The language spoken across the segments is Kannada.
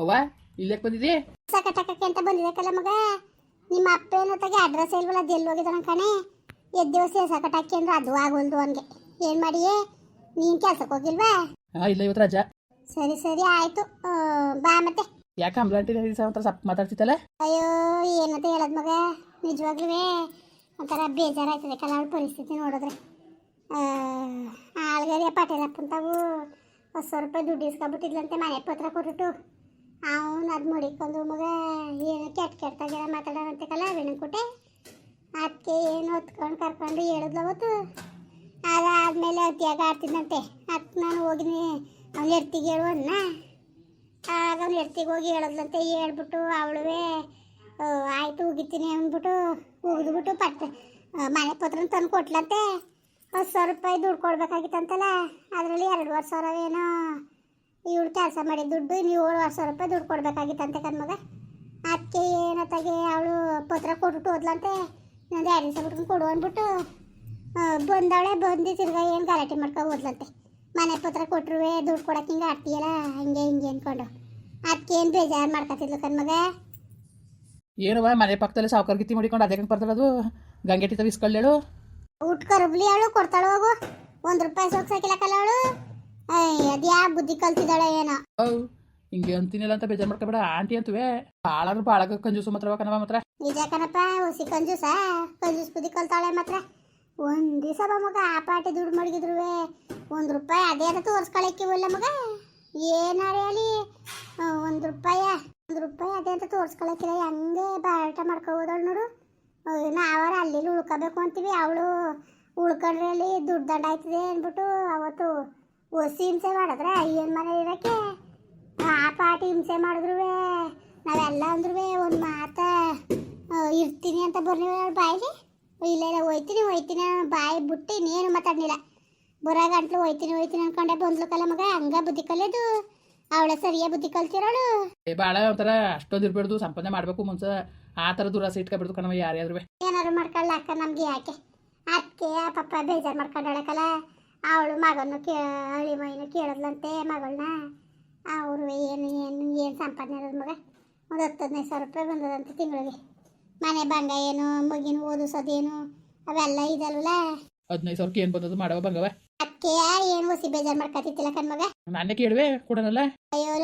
ಅವ್ವ ಇಲ್ಲಕ್ಕೆ ಬಂದಿದೆ ಸಕಟಕಕ್ಕೆ ಅಂತ ಬಂದಿದ್ದಕ್ಕಲ್ಲ ಮಗ. ನಿಮ್ಮ ಅಪ್ಪ ಏನೋ ತಗೆ ಅಡ್ರೆಸ್ ಇಲ್ವಲ್ಲ ಅದು ಎಲ್ಲಿ ಹೋಗಿದ್ದಾನ ಕಣೆ. ಎದ್ದು ದಿವಸ ಸಕಟಕ್ಕಿ ಅಂದ್ರೆ ಅದು ಆಗೋಲ್ದು ಅವನಿಗೆ ಏನು ಮಾಡಿಯೇ? ನೀನು ಕೆಲ್ಸಕ್ಕೆ ಹೋಗಿಲ್ವಾ? ಹಾಂ ಇಲ್ಲ ಇವತ್ತು ರಜಾ. ಸರಿ ಸರಿ ಆಯ್ತು. ಬಾ ಮತ್ತೆ. ಯಾಕೆ ಅಂಬ್ಲಾಂಟಿ ಒಂಥರ ಸಪ್ ಮಾತಾಡ್ತಿತ್ತಲ್ಲ? ಅಯ್ಯೋ ಏನಂತ ಹೇಳೋದು ಮಗ? ನಿಜವಾಗ್ಲೂ ಒಂಥರ ಬೇಜಾರಾಯ್ತದೆ ಕಲ ಪರಿಸ್ಥಿತಿ ನೋಡಿದ್ರೆ. ಆಳ್ಗರಿಯ ಪಾಟೀಲಪ್ಪನ್ ಹೊಸ ರೂಪಾಯಿ ದುಡ್ಡು ಇಸ್ಕೊಬಿಟ್ಟಿದ್ಲಂತೆ ಮನೆ ಪತ್ರ ಕೊಟ್ಬಿಟ್ಟು. ಅವನು ಅದು ಮುಡಿಕೊಂಡು ಮಗ, ಏನು ಕೆಟ್ಟ ಕೆಟ್ಟಾಗೆಲ್ಲ ಮಾತಾಡೋಣಂತೆ ಕಲ ಕೊಟ್ಟೆ ಅದಕ್ಕೆ ಏನು ಹೊತ್ಕೊಂಡು ಕರ್ಕೊಂಡು ಹೇಳಿದ್ಲು ಅವತ್ತು. ಆದಮೇಲೆ ಅತಿಯಾಗ ಆಡ್ತಿದ್ದಂತೆ ಅದಕ್ಕೆ ನಾನು ಹೋಗಿನಿ, ಅವ್ನು ಎರ್ತಿಗೆ ಹೇಳುವನ್ನ ಆಗ ಅವ್ನು ಎರ್ತಿಗೆ ಹೋಗಿ ಹೇಳಿದ್ಲಂತೆ, ಹೇಳ್ಬಿಟ್ಟು ಅವಳುವೆ ಆಯಿತು ಉಗಿತೀನಿ ಅಂದ್ಬಿಟ್ಟು, ಉಗಿದ್ಬಿಟ್ಟು ಪಟ್ ಮನೆ ಪತ್ರನ ತಂದು ಕೊಟ್ಲಂತೆ. ಹತ್ತು ಸಾವಿರ ರೂಪಾಯಿ ದುಡ್ಡು ಕೊಡ್ಬೇಕಾಗಿತ್ತಂತಲ್ಲ, ಅದರಲ್ಲಿ ಎರಡುವರೆ ಸಾವಿರ ಏನೋ ಇವಳು ಕೆಲಸ ಮಾಡಿ ದುಡ್ಡು ನೀವು ಏಳುವರೆ ಸಾವಿರ ರೂಪಾಯಿ ದುಡ್ಡು ಕೊಡಬೇಕಾಗಿತ್ತಂತೆ ಕಣ್ಮಗ. ಅದಕ್ಕೆ ಏನತ್ತಾಗೆ ಅವಳು ಪತ್ರ ಕೊಟ್ಬಿಟ್ಟು ಹೋದ್ಲಂತೆ ನಂದು ಎರಡು ದಿವಸ ಬಿಟ್ಕೊಂಡು ಕೊಡು ಅಂದ್ಬಿಟ್ಟು ಬಂದವಳೆ ಬಂದು ತಿರ್ಗಾ ಏನು ಗಲಾಟೆ ಮಾಡ್ಕೊ ಹೋದ್ಲಂತೆ ಮನೆ ಪತ್ರ ಕೊಟ್ಟರು ದುಡ್ಡು ಕೊಡಕ್ಕೆ ಹಿಂಗೆ ಆಡ್ತೀಯಲ್ಲ ಹಂಗೆ ಹಿಂಗೆ ಅಂದ್ಕೊಂಡು ಅದಕ್ಕೆ ಏನು ಬೇಜಾರು ಮಾಡ್ಕೊತಿದ್ಲು ಕಣ್ಮಗ? ಏನವ ಮನೆ ಪಕ್ಕದಲ್ಲಿ ಸಾವುಕಾರ ಗಿತ್ತಿ ಮಾಡಿಕೊಂಡು ಅದೇ ಬರ್ತಲ್ಲ ಗಂಗೆಟಿ ತವಿಸ್ಕೊಳ್ಳೇಳು ಊಟ ಕರುಬ್ಲಿ ಅವಳು ಕೊಡ್ತಾಳು ಹೋಗು. ಒಂದು ರೂಪಾಯಿ ಸೋಕ್ಸಾಕಿಲ್ಲ ಕಲ್ಲ ಅವಳು. ಅದ್ಯಾ ಬುದ್ಧಿ ಕಲ್ತಿದ್ದಾಳೆ ಏನೋ. ಹಿಂಗೆ ಅಂತೀನಿಲ್ಲ ಅಂತ ಬೇಜಾರು ಮಾಡ್ಕೊಬೇಡ ಆಂಟಿ ಅಂತುವೆ. ಬಾಳಾದ್ರೂ ಭಾಳ ಕಂಜೂಸು ಮಾತ್ರ ಕಣವ ಮಾತ್ರ. ನಿಜ ಕಣಪ್ಪ ಹುಸಿ ಕಂಜೂಸ? ಕಂಜೂಸ್ ಬುದ್ಧಿ ಕಲ್ತಾಳೆ ಮಾತ್ರ. ಒಂದು ದಿವಸ ಮಗ ಆ ಪಾಟಿ ದುಡ್ಡು ಮಡಗಿದ್ರುವೆ. ಒಂದು ರೂಪಾಯಿ ಅದೇ ಅಂತ ತೋರ್ಸ್ಕೊಳಕ್ಕಿವಲ್ಲ ಮಗ. ಏನಾರೇ ಅಲ್ಲಿ ಒಂದು ರೂಪಾಯ ಒಂದು ರೂಪಾಯಿ ಅದೇ ಅಂತ ತೋರ್ಸ್ಕೊಳಕ್ಕಿಲ್ಲ ಹಂಗೆ ಬಾರಾಟ ಮಾಡ್ಕೊ ಹೋದಳು ನೋಡು. ನಾವರ ಅಲ್ಲಿ ಉಳ್ಕೋಬೇಕು ಅಂತೀವಿ ಅವಳು ಉಳ್ಕೊಂಡ್ರೆ ಅಲ್ಲಿ ದುಡ್ಡು ದಂಡ ಆಯ್ತದೆ ಅಂದ್ಬಿಟ್ಟು ಅವತ್ತು ಒಸಿ ಹಿಂಸೆ ಮಾಡಿದ್ರೆ ಏನು ಮನೆ ಇರೋಕ್ಕೆ ಆ ಪಾಟಿ ಹಿಂಸೆ ಮಾಡಿದ್ರು ನಾವೆಲ್ಲ ಅಂದ್ರೂ ಒಂದು ಮಾತ ಇರ್ತೀನಿ ಅಂತ ಬರ್ರಿ ಬಾಯಿಗೆ. ಇಲ್ಲ ಇಲ್ಲ ಹೋಯ್ತೀನಿ ಹೋಯ್ತೀನಿ ಬಾಯಿ ಬಿಟ್ಟು ಇನ್ನೇನು ಮಾತಾಡಲಿಲ್ಲ. ಬರೋ ಗಂಟ್ಲು ಹೋಯ್ತೀನಿ ಹೋಯ್ತೀನಿ ಅನ್ಕೊಂಡೆ ಬಂದ್ಲು ಕಲ ಮಗ. ಹಂಗ ಬುದ್ಧಿ ಕಲಿಯೋದು. ಅವಳ ಸರಿಯ ಬುದ್ಧಿ ಕಲ್ತಿರೋಳು. ಭಾಳ ಒಂಥರ ಅಷ್ಟೊಂದು ಇರ್ಬಾರ್ದು ಸಂಪಾದನೆ ಮಾಡಬೇಕು ಮುಂಚೆ ಆ ಥರ ದುರಾಸೆ ಇಟ್ಕೊಬಿಡ್ದು ಕಣವ ಯಾರ್ಯಾದ್ರು ಏನಾದ್ರು ಮಾಡ್ಕೊಳ್ಳ ಅಕ್ಕ ನಮ್ಗೆ ಯಾಕೆ? ಅದಕ್ಕೆ ಆ ಪಪ್ಪ ಬೇಜಾರು ಮಾಡ್ಕೊಂಡಳಕಲ್ಲ ಅವಳು ಮಗನು ಕೇ ಹಳಿ ಮೈನು ಕೇಳಿದ್ಲಂತೆ ಮಗಳನ್ನ ಅವರು ಏನು ಏನು ಏನು ಸಂಪಾದನೆ ಇರೋದು ಮಗ? ಒಂದು ಹತ್ತು ಹದಿನೈದು ಸಾವಿರ ರೂಪಾಯಿ ಬಂದದಂತೆ ತಿಂಗಳಿಗೆ. ಮನೆ ಬಂಗ ಏನು ಮಗಿನ ಓದಿಸೋದೇನು ಅವೆಲ್ಲ ಇದಲ್ವಲ್ಲ? ಹದಿನೈದು ಸಾವಿರಕ್ಕೆ ಏನು ಬಂದದ್ದು ಮಾಡವ ಬಂಗವ? ಅಕ್ಕೆ ಏನು ಹೊಸಿ ಬೇಜಾರು ಮಾಡ್ಕೊತಿತ್ತಿಲ್ಲ ಕಣ್ಮಗ ನಾನೇ ಕೇಳುವೆ ಕೊಡೋಣಲ್ಲ ಅಯ್ಯೋ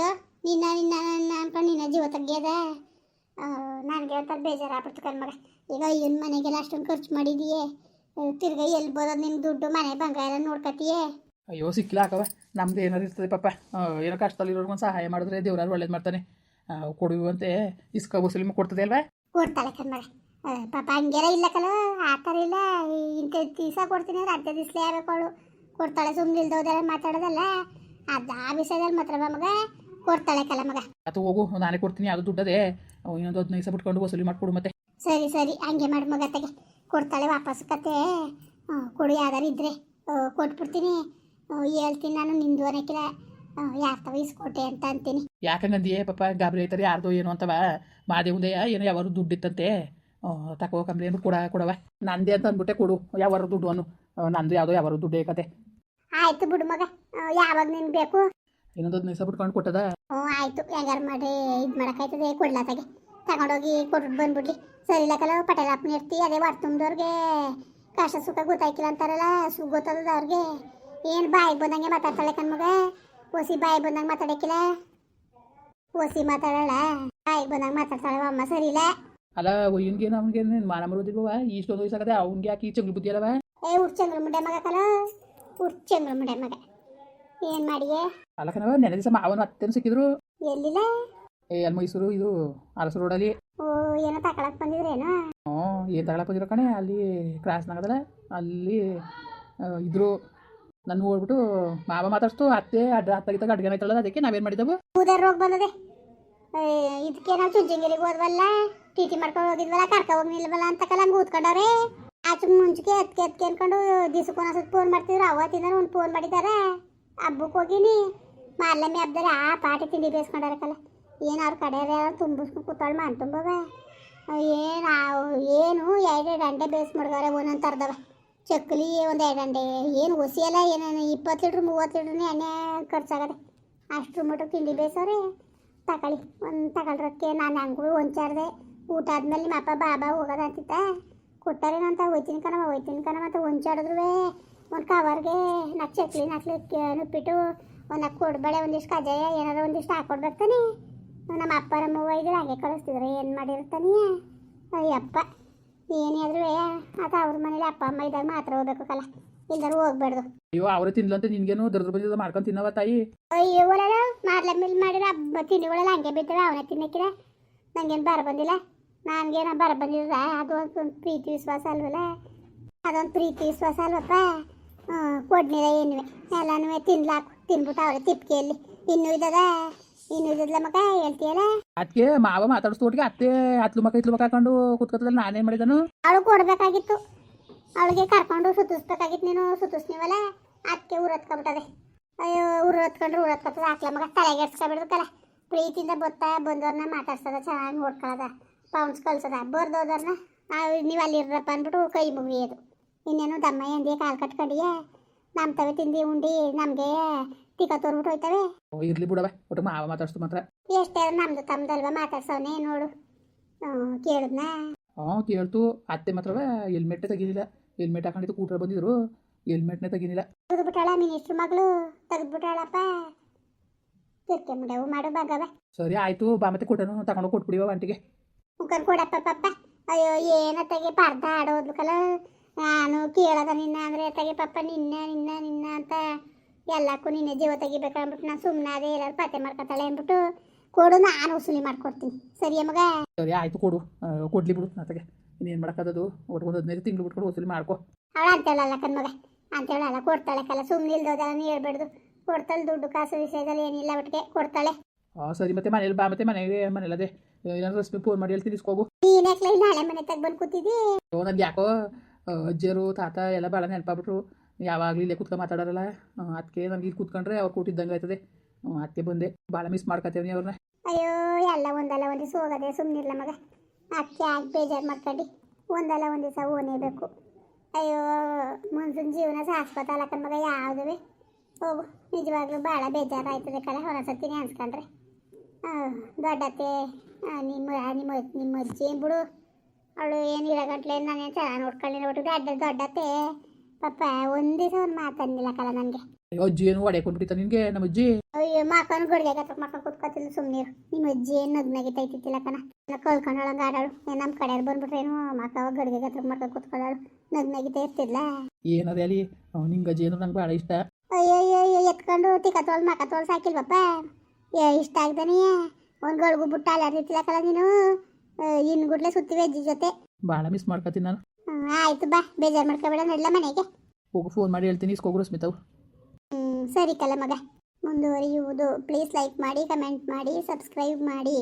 ನಿನ್ನ ನಿನ್ನ ನನ್ನ ಅನ್ಕೊಂಡು ನಿನ್ನ ಜೀವ ತೆಗ್ಯದ ನನಗೆ ಅಂತ ಬೇಜಾರು ಆಗ್ಬಿಡ್ತು ಕಣ್ಮಗ ಈಗ ಅಯ್ಯನ ಮನೆಗೆಲ್ಲ ಅಷ್ಟೊಂದು ಖರ್ಚು ಮಾಡಿದೀಯೇ. ತಿರ್ಗಾ ಎಲ್ಲಿ ಬರೋದು ನಿನ್ನ ದುಡ್ಡು ಮನೆ ಬಂಗಾರ ನೋಡ್ಕತೀಯೇ ಅಯ್ಯೋ ಸಿಕ್ಕಿಲ್ಲ ಹಾಕವ ನಮ್ದು ಏನಾರು ಇರ್ತದೆ ಪಾಪ. ಏನೋ ಕಷ್ಟದಲ್ಲಿ ಇರೋರ್ಗೊಂದು ಸಹಾಯ ಮಾಡಿದ್ರೆ ದೇವ್ರಾರು ಒಳ್ಳೇದು ಮಾಡ್ತಾನೆ. ಕೊಡುವಂತೆ ಇಸ್ಕ ಬಸಲಿ ಕೊಡ್ತದೆ ಅಲ್ವಾ? ಕೊಡ್ತಾಳೆ ಕಣ್ಮಗ ಪಾಪ ಹಂಗೆಲ್ಲ ಇಲ್ಲ ಕಲ ಆ ಥರ ಇಲ್ಲ. ಇಂಥ ದಿವಸ ಕೊಡ್ತೀನಿ ಅಂದ್ರೆ ಅರ್ಧ ದಿವಸ ಯಾರು ಅವಳು. ಕೊಡ್ತಾಳೆ ಸುಮ್ಮನೆ ಇಲ್ದೋದೆಲ್ಲ ಮಾತಾಡೋದಲ್ಲ. ಅದು ಆ ವಿಷಯದಲ್ಲಿ ಮಾತ್ರ ಮಗ. ಕೊಡ್ತಾಳೆ ಕಲ ಮಗ. ಅದು ಹೋಗು ನಾನೇ ಕೊಡ್ತೀನಿ. ಅದು ದುಡ್ಡದೆ. ಇನ್ನೊಂದು ಹದಿನೈದು ಸಾವಿರ ಬಿಟ್ಕೊಂಡು ವಸೂಲಿ ಮಾಡಿಕೊಡು ಮತ್ತೆ. ಸರಿ ಸರಿ. ಹಂಗೆ ಮಾಡಿ ಮಗತೆಗೆ ಕೊಡ್ತಾಳೆ ವಾಪಸ್ ಕತೆ. ಕೊಡು ಯಾವ್ದಾರು ಇದ್ರೆ. ಕೊಟ್ಬಿಡ್ತೀನಿ. ಹೇಳ್ತೀನಿ ನಾನು ನಿಂದು ಅನೇಕಿಲ್ಲ ಯಾರ್ತವ ಇಸ್ಕೊಟ್ಟೆ ಅಂತ ಅಂತೀನಿ. ಯಾಕಂಗಂದಿಯೇ ಪಾಪ ಗಾಬರಿ ಐತಾರೆ ಯಾರ್ದೋ ಏನೋ ಅಂತವ. ಮಾದೇವುದಯ ಏನೋ ಯಾವಾರು ದುಡ್ಡು ಇತ್ತಂತೆ. ತಕೋ ಏನು ಕೊಡ ಕೊಡವ ನಂದೇ ಅಂತ ಅಂದ್ಬಿಟ್ಟೆ ಕೊಡು ಯಾವಾರು ದುಡ್ಡು ಅನ್ನು. ನಂದು ಯಾವುದೋ ಯಾವಾರು ದುಡ್ಡು ಕತೆ. ಆಯ್ತು ಬಿಡು ಮಗ. ಯಾವಾಗ ನಿನ್ ಬೇಕು? ಇನ್ನೊಂದು ಹದಿನೈದು ಸಾವಿರ ಬಿಟ್ಕೊಂಡು ಕೊಟ್ಟದ? ಹ್ಞೂ ಆಯ್ತು. ಹೆಂಗಾರು ಮಾಡಿ ಇದು ಮಾಡೋಕ್ಕಾಯ್ತದೆ ಕೊಡ್ಲಾತಾಗೆ ತಗೊಂಡೋಗಿ ಕೊಟ್ಟು ಬಂದ್ಬಿಡ್ಲಿ. ಸರಿ ಇಲ್ಲಕಲ್ಲ ಪಟೇಲಪ್ಪನ ಇರ್ತಿ ಅದೇ ಹೊಟ್ಟೆ ತುಂಬಿದವ್ರಿಗೆ. ಕಷ್ಟ ಸುಖ ಗೊತ್ತಾಯ್ಕಿಲ್ಲ ಅಂತಾರಲ್ಲ ಸುಖ ಗೊತ್ತದ ಅವ್ರಿಗೆ. ಏನು ಬಾಯಿಗೆ ಬಂದಂಗೆ ಮಾತಾಡ್ತಾಳೆ ಕಣ್ಮಗ ಓಸಿ ಬಾಯಿಗೆ ಬಂದಂಗೆ ಮಾತಾಡಕ್ಕಿಲ್ಲ ಓಸಿ ಮಾತಾಡಲ್ಲ? ಬಾಯಿಗೆ ಬಂದಂಗೆ ಮಾತಾಡ್ತಾಳೆ ಅಮ್ಮ ಸರಿ ಇಲ್ಲ. ಅಲ್ಲ ಒಯ್ಯನ್ಗೆ ನಮ್ಗೆ ಮಾನ ಮರುದಿಲ್ವ ಇಷ್ಟೊಂದು ವಯಸ್ಸಾಗದೆ ಅವ್ನಿಗೆ ಯಾಕೆ ಈ ಚಂಗ್ಳು ಬುದ್ಧಿ ಅಲ್ಲವ ಏ ಉರ್ಚಂದ್ರ ಮುಂಡೆ ಮಗ ಕಲ ಉರ್ಚಂದ್ರ ಮುಂಡೆ ಮಗ. ಏನ್ ಮಾಡಿಯೇ? ಅಲ್ಲ ಕಣವ ನೆನೆ ದಿವಸ ಮಾವನು ಅತ್ತೆನ ಸಿಕ್ಕಿದ್ರು. ಎಲ್ಲಿಲ್ಲ? ಏ ಅಲ್ಲಿ ಮೈಸೂರು ಇದು ಅರಸು ರೋಡಲ್ಲಿ ಓ ಏನೋ ತಕೊಳಕ್ ಬಂದಿದ್ರೇನೋ? ಹ್ಞೂ ಏನು ತಗೊಳಕ್ ಬಂದಿರೋ ಕಣೆ ಅಲ್ಲಿ ಕ್ರಾಸ್ ಕ್ರಾಸ್ನಾಗದಲ್ಲ ಅಲ್ಲಿ ಇದ್ರು. ನನ್ನ ಹೋಗ್ಬಿಟ್ಟು ಮಾವ ಮಾತಾಡ್ಸ್ತು ಅತ್ತೆ ಅಡ್ಡ ಅತ್ತಾಗಿದ್ದಾಗ ಅಡ್ಗೆ ಆಯ್ತಲ್ಲ ಅದಕ್ಕೆ ನಾವೇನು ಮಾಡಿದೆವು ಕೂದರ್ ರೋಗ ಬಂದದೆ. ಇದಕ್ಕೆ ನಾವು ಚುಂಚಂಗಿರಿಗೆ ಹೋದ್ವಲ್ಲ ಟಿ ಟಿ ಮಾಡ್ಕೊಂಡು ಹೋಗಿದ್ವಲ್ಲ ಕರ್ಕ ಹೋಗಿ ನಿಲ್ವಲ್ಲ ಅಂತ ಕಲ ಹಂಗೆ ಊದ್ಕೊಂಡವ್ರೆ. ಆಚೆ ಮುಂಚೆಗೆ ಎತ್ಕೆ ಎತ್ಕೆ ಅನ್ಕೊಂಡು ದಿವ್ಸಕ್ಕೆ ಒಂದೊಂದ್ಸತಿ ಫೋನ್ ಮಾಡ್ತಿದ್ರು ಅವತ್ತಿಂದ ಒಂದು ಫೋನ್ ಮಾಡಿದ್ದಾರೆ ಹಬ್ಬಕ್ಕೆ ಹೋಗಿನಿ. ಮಾರ್ಲಮ್ಮಿ ಹಬ್ಬದಲ್ಲಿ ಆ ಪಾಟಿ ತಿಂಡಿ ಬೇಯಿಸ್ಕೊಂಡಾರಕ್ಕಲ್ಲ ಏನು ಅವ್ರ ಕಡೆ ತುಂಬಿಸ್ಕೊಂಡು ಕೂತಾಳು ಮನ್ ತುಂಬವೆ ಏನು ಏನು ಎರಡು ಗಂಟೆ ಬೇಯಿಸಿ ಮಾಡ್ದಾರೆ ಒಂದೊಂದು ಥರದವ. ಚಕ್ಕಲಿ ಒಂದು ಎರಡು ಗಂಟೆ ಏನು ಒಸಿಯಲ್ಲ ಏನೇನು ಇಪ್ಪತ್ತು ಲೀಟ್ರ್, ಮೂವತ್ತು ಲೀಟ್ರ್ ಎಣ್ಣೆ ಖರ್ಚಾಗದೆ. ಅಷ್ಟು ಮಟ್ಟ ತಿಂಡಿ ಬೇಯಿಸೋರೆ ತಗೊಳ್ಳಿ, ಒಂದು ತಗೊಳ್ರಕ್ಕೆ ನಾನು ಹಂಗೂ ಹೊಂಚಾಡ್ದೆ ಊಟ ಆದಮೇಲೆ ನಿಮ್ಮ ಅಪ್ಪ ಬಾಬಾ ಹೋಗೋದ ಅಂತಿತ್ತ. ಕೊಟ್ಟಾರೇನೋ ಅಂತ, ಹೋಯ್ತೀನಿ ಕಣವ ಒಯ್ತೀನಿ ಕಣವ ಅಂತ ಹೊಂಚಾಡಿದ್ರು ಒಂದು ಕವರ್ಗೆ ನಾಲ್ಕು ಚಕ್ಲಿ ನಾಲ್ಕು ನುಪ್ಪಿಟ್ಟು ಒಂದು ನಾಲ್ಕು ಕೊಡ್ಬೇಳೆ ಒಂದಿಷ್ಟು ಕಜಾಯ ಏನಾರ ಒಂದಿಷ್ಟು ಹಾಕೊಡ್ಬೇಕು ತಾನೆ. ನಮ್ಮ ಅಪ್ಪರಮ್ಮ ಇದ್ರೆ ಹಾಗೆ ಕಳಿಸ್ತಿದ್ರು. ಏನು ಮಾಡಿರ್ತಾನೆ? ಅಯ್ಯಪ್ಪ ಏನೇ ಅದು ಆತ ಅವ್ರ ಮನೇಲಿ ಅಪ್ಪ ಅಮ್ಮ ಇದ್ದಾಗ ಮಾತ್ರ ಹೋಗ್ಬೇಕು ಕಲ. ಇಲ್ದಾರು ಹೋಗ್ಬಾರ್ದು. ಅಯ್ಯೋ ಅವರು ತಿನ್ಲಂತ ನಿನ್ಗೇನು? ದರ್ದ್ರ ಬಂದಿದ್ದ ಮಾಡ್ಕೊಂಡು ತಿನ್ನವ ತಾಯಿ? ಅಯ್ಯೋ ಒಳಗ ಮಾರ್ಲಕ್ ಮೇಲ್ ಮಾಡಿದ್ರೆ ಹಬ್ಬ ತಿಂಡಿಗಳೆಲ್ಲ ಹಂಗೆ ಬಿದ್ದವೆ ಅವನೇ ತಿನ್ನಕ್ಕಿರ ನಂಗೇನು ಬರ ಬಂದಿಲ್ಲ. ನನಗೇನ ಬರ ಬಂದಿಲ್ಲ. ಅದು ಒಂದು ಪ್ರೀತಿ ವಿಶ್ವಾಸ ಅಲ್ವಲ್ಲ? ಅದೊಂದು ಪ್ರೀತಿ ವಿಶ್ವಾಸ ಅಲ್ವಪ್ಪ? ಕೊಡ್ನಿಲ್ಲ ಏನುವೆ? ಎಲ್ಲನೂ ತಿನ್ಲಾಕು ತಿನ್ಬಿಟ್ಟು ಅವ್ರೆ ತಿಪ್ಪಿಗೆಯಲ್ಲಿ ಇನ್ನೂ ಇದ್ದದ? ಇನ್ನೂ ಇದ್ದದ ಮಗ ಹೇಳ್ತೀಯಲ್ಲ? ಅದಕ್ಕೆ ಮಾವ ಮಾತಾಡಿಸ್ತೋಟಿಗೆ ಅತ್ತೆ ಹತ್ಲು ಮಕ್ಕ ಇತ್ಲು ಮಕ್ಕ ಹಾಕೊಂಡು ಕುತ್ಕೊತದಲ್ಲಿ ನಾನೇನು ಮಾಡಿದನು? ಅವಳು ಕೊಡ್ಬೇಕಾಗಿತ್ತು. ಅವಳಿಗೆ ಕರ್ಕೊಂಡು ಸುತ್ತಿಸ್ಬೇಕಾಗಿತ್ತು ನೀನು ಸುತ್ತಿಸ್ನೀವಲ್ಲ ಅದಕ್ಕೆ ಊರತ್ಕೊಂಬಿಟ್ಟದೆ ಅಯ್ಯೋ ಊರು ಹೊತ್ಕೊಂಡ್ರೆ ಊರು ಹೊತ್ಕೊತದ. ಹಾಕ್ಲ ಮಗ ತಲೆಗೆ ಎಡ್ಸ್ಕೊಬಿಡ್ದಕ್ಕಲ್ಲ ಪ್ರೀತಿಯಿಂದ ಬತ್ತಾ ಬಂದವ್ರನ್ನ ಮಾತಾಡ್ಸದ ಚೆನ್ನಾಗಿ ನೋಡ್ಕೊಳ್ಳೋದ ಪೌಂಡ್ಸ್ ಕಳ್ಸದ ಬರ್ದೋದವ್ರನ್ನ ನಾವು ನೀವು ಅಲ್ಲಿ ಇರ್ರಪ್ಪ ಅಂದ್ಬಿಟ್ಟು ಕೈ ಮುಗಿಯೋದು. ಇನ್ನೇನು ದಮ್ಮ ಎಂದಿ ಕಾಲು ಕಟ್ಕೊಂಡಿಯೇ? ನಮ್ಮ ತವೆ ತಿಂದು ಉಂಡಿ ನಮಗೆ ಟಿಕ ತೋರ್ಬಿಟ್ಟು ಹೋಯ್ತವೆ? ಓ ಇರ್ಲಿ ಬಿಡವ ಒಟ್ಟು ಮಾವ ಮಾತಾಡ್ಸ್ತು ಮಾತ್ರ. ಎಷ್ಟೇ ನಮ್ದು ತಮ್ದಲ್ವ ಮಾತಾಡ್ಸವನೇ ನೋಡು. ಕೇಳಿದ್ನಾ? ಹಾ ಕೇಳ್ತು. ಅತ್ತೆ ಮಾತ್ರವ ಹೆಲ್ಮೆಟ್ ತೆಗಿಲಿಲ್ಲ. ಹೆಲ್ಮೆಟ್ ಹಾಕೊಂಡಿದ್ದು ಕೂಟ್ರ ಬಂದಿದ್ರು. ಹೆಲ್ಮೆಟ್ನೇ ತೆಗಿಲಿಲ್ಲ. ತೆಗೆದ್ಬಿಟ್ಟಾಳ ಮಿನಿಸ್ಟ್ರ್ ಮಗಳು? ತೆಗೆದ್ಬಿಟ್ಟಾಳಪ್ಪ. ತಿರ್ಕೆ ಮುಡವು ಮಾಡು ಬಗವ ಸರಿ ಆಯ್ತು. ಬಾ ಮತ್ತೆ ಕೊಟ್ಟನು. ತಗೊಂಡು ಕೊಟ್ಬಿಡಿವ ಅಂಟಿಗೆ ಮುಖನ್ ಕೊಡಪ್ಪ ಪಪ್ಪ. ಅಯ್ಯೋ ಏನ ತೆಗೆ ಪಾರ್ಧ ಆಡೋದ್ಬೇಕಲ್ಲ ನಾನು ಕೇಳದ ನಿನ್ನ ಅಂದ್ರೆ ತೆಗೆ ಪಪ್ಪ ನಿನ್ನ ನಿನ್ನ ನಿನ್ನ ಅಂತ. ಎಲ್ಲಕ್ಕೂ ನಿನ್ನ ಜೀವ ತೆಗಿಬೇಕು ಅಂದ್ಬಿಟ್ಟು ನಾನು ಸುಮ್ಮನೆ ಅದೇ ಎಲ್ಲರೂ ಪತ್ತೆ ಮಾಡ್ಕೊತಾಳೆ ಅಂದ್ಬಿಟ್ಟು ಕೊಡು ನಾನು ವಸೂಲಿ ಮಾಡ್ಕೊಡ್ತೀನಿ. ಸರಿ ಮಗ? ಸರಿ ಆಯ್ತು ಕೊಡು. ಕೊಡ್ಲಿ ಬಿಡು ನಾತಗೆ ಇನ್ನೇನು ಮಾಡೋಕ್ಕದದು ಒಟ್ಟು ಒಂದು ಹದಿನೈದು ತಿಂಗಳು ಬಿಟ್ಕೊಂಡು ವಸೂಲಿ ಮಾಡ್ಕೊ. ಅವಳು ಅಂತೇಳಲ್ಲ ಕಣ್ ಮಗ. ಅಂತೇಳಲ್ಲ ಕೊಡ್ತಾಳೆ ಕಲ್ಲ ಸುಮ್ಮನೆ ಇಲ್ದೋದಲ್ಲ ನೀ ಹೇಳ್ಬೇಡ್ದು. ಕೊಡ್ತಾಳೆ ದುಡ್ಡು ಕಾಸು ವಿಷಯದಲ್ಲಿ ಏನಿಲ್ಲ ಒಟ್ಟಿಗೆ ಕೊಡ್ತಾಳೆ. ಹಾಂ ಸರಿ ಮತ್ತೆ ಮನೇಲಿ ಬಾ ಮತ್ತೆ ಮನೆಗೆ ಮನೇಲದೆ ಏನಾದ್ರು ರಶ್ಮಿ ಫೋನ್ ಮಾಡಿ ಹೇಳ್ತೀನಿ ಇಸ್ಕೋಗು. ನಾಳೆ ಮನೆ ತಗ ಬಂದು ಕೂತಿದ್ದಿ? ನನಗೆ ಯಾಕೋ ಅಜ್ಜರು ತಾತ ಎಲ್ಲ ಭಾಳ ನೆನಪಾಗ್ಬಿಟ್ರು. ಯಾವಾಗಲೂ ಇಲ್ಲೇ ಕುತ್ಕೊಂಡು ಮಾತಾಡೋರಲ್ಲ? ಅದಕ್ಕೆ ನನಗೆ ಇಲ್ಲಿ ಕೂತ್ಕೊಂಡ್ರೆ ಅವ್ರು ಕೂಟಿದ್ದಂಗೆ ಆಯ್ತದೆ. ಅದಕ್ಕೆ ಬಂದೆ. ಭಾಳ ಮಿಸ್ ಮಾಡ್ಕೊತೇವೆ ಅವ್ರನ್ನ ಅಯ್ಯೋ, ಎಲ್ಲ ಒಂದಲ್ಲ ಒಂದು ದಿವಸ ಹೋಗೋದೆ ಸುಮ್ಮನಿಲ್ಲ ಮಗ. ಅದಕ್ಕೆ ಯಾಕೆ ಬೇಜಾರು ಮಾಡ್ಕೊಂಡು. ಒಂದಲ್ಲ ಒಂದು ದಿವಸ ಓನೇಬೇಕು. ಅಯ್ಯೋ, ಮನ್ಸಿನ ಜೀವನ ಕಣ್ ಮಗ, ಯಾವುದೇ ಹೋಗು, ನಿಜವಾಗ್ಲೂ ಭಾಳ ಬೇಜಾರು ಆಯ್ತದೆ ಕಡೆ ಹೊರಸತ್ತೀನಿ ಅನ್ಸ್ಕೊಂಡ್ರೆ. ದೊಡ್ಡತ್ತೆ ನಿಮ್ಮ ನಿಮ್ಮ ನಿಮ್ಮ ಅಜ್ಜಿ ಬಿಡು. ಅವಳು ಏನು ಇರಗಂಟ್ಲೆ ನಾನೇನು ಚೆನ್ನಾಗಿ ನೋಡ್ಕೊಳ್ಳಿ ಒಟ್ಟು ದೊಡ್ಡ, ದೊಡ್ಡತ್ತೆ. ಪಾಪ ಒಂದು ದಿವಸ ಒಂದು ಮಾತನ್ನಿಲ್ಲ ಕಲ ನನಗೆ ಅಯ್ಯೋ ಅಜ್ಜಿ ಏನು ಹೊಡೆಕೊಂಡ್ಬಿಟ್ಟಿತ್ತ ನಿನಗೆ ನಮ್ಮ ಅಜ್ಜಿ? ಅಯ್ಯೋ ಮಕ್ಕನ ಗಡಿಗೆ ಕತ್ತಕ್ ಮಕ್ಕ ಕುತ್ಕೋತಿಲ್ಲ ಸುಮ್ಮನಿರು ನಿಮ್ಮ ಅಜ್ಜಿ ಏನು ನಗ್ನಾಗಿತ್ತೈತಿತ್ತಿಲ್ಲ ಕಣ. ಕಳ್ಕೊಂಡೊಳಗೆ ಆಡಾಳು ನಮ್ಮ ಕಡೆಯವ್ರು ಬಂದ್ಬಿಟ್ರೇನು ಮಕ್ಕ ಗಡಿಗೆ ಕತ್ತಕ್ ಮಕ್ಕ ಕುತ್ಕೊಳ್ಳಾಳು ನಗ್ನಾಗಿತ್ತ ಇರ್ತಿಲ್ಲ ಏನದ ಅಲ್ಲಿ? ನಿಂಗೆ ಅಜ್ಜಿ ನನಗೆ ನಂಗೆ ಭಾಳ ಇಷ್ಟ. ಅಯ್ಯೋ ಅಯ್ಯೋ ಎತ್ಕೊಂಡು ತೋಲ್ ತೋಳ್ ಮಕ್ಕ ತೋಳ್ ಸಾಕಿಲ್ವಪ್ಪ? ಏ ಇಷ್ಟ ಆಗ್ದಾನೆ. ಒಂದು ಗಳಿಗೂ ಬುಟ್ಟ ಅಲ್ಲಾಡ್ತಿತ್ತಿಲ್ಲ ಕಲ ನೀನು. ಇನ್ ಗುಡ್ಲೆ ಸುತ್ತಿವೆ ಅಜ್ಜಿ ಜೊತೆ. ಭಾಳ ಮಿಸ್ ಮಾಡ್ಕೊತೀನಿ ನಾನು. ಆಯ್ತು ಬಾ ಬೇಜಾರು ಮಾಡ್ಕೊಬೇಡ ನಡ್ಲ ಮನೆಗೆ. ಹೋಗು ಫೋನ್ ಮಾಡಿ ಹೇಳ್ತೀನಿ ಇಸ್ಕೋಗ್ರು ಸ್ಮಿತಾವ್ ಹ್ಮ್, ಸರಿ ಕಲ ಮಗ. ಮುಂದುವರಿಯುವುದು. ಪ್ಲೀಸ್ ಲೈಕ್ ಮಾಡಿ ಕಮೆಂಟ್ ಮಾಡಿ ಸಬ್ಸ್ಕ್ರೈಬ್ ಮಾಡಿ.